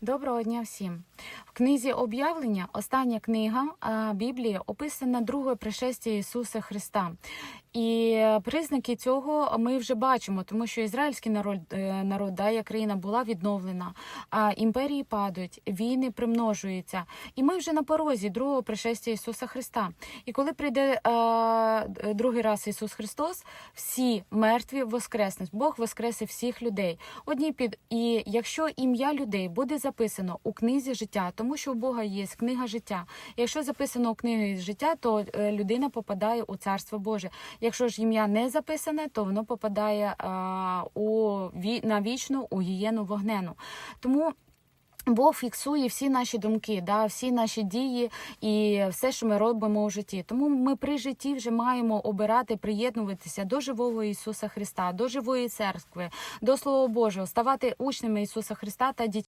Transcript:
Доброго дня всім. В книзі об'явлення, остання книга Біблії, описана друге пришестя Ісуса Христа. І признаки цього ми вже бачимо, тому що ізраїльський народ, е, народ да, як країна була відновлена, а імперії падають, війни примножуються. І ми вже на порозі другого пришестя Ісуса Христа. І коли прийде а, другий раз Ісус Христос, всі мертві воскреснуть. Бог воскресе всіх людей. Одні під і якщо ім'я людей буде записано у книзі життя, тому що у Бога є книга життя. Якщо записано у книгі життя, то е, людина попадає у царство Боже. Якщо ж ім'я не записане, то воно попадає а, у ві- на вічну у гієну вогнену. Тому. Бог фіксує всі наші думки, да, всі наші дії і все, що ми робимо у житті. Тому ми при житті вже маємо обирати, приєднуватися до живого Ісуса Христа, до живої церкви, до Слова Божого, ставати учнями Ісуса Христа та дітьми.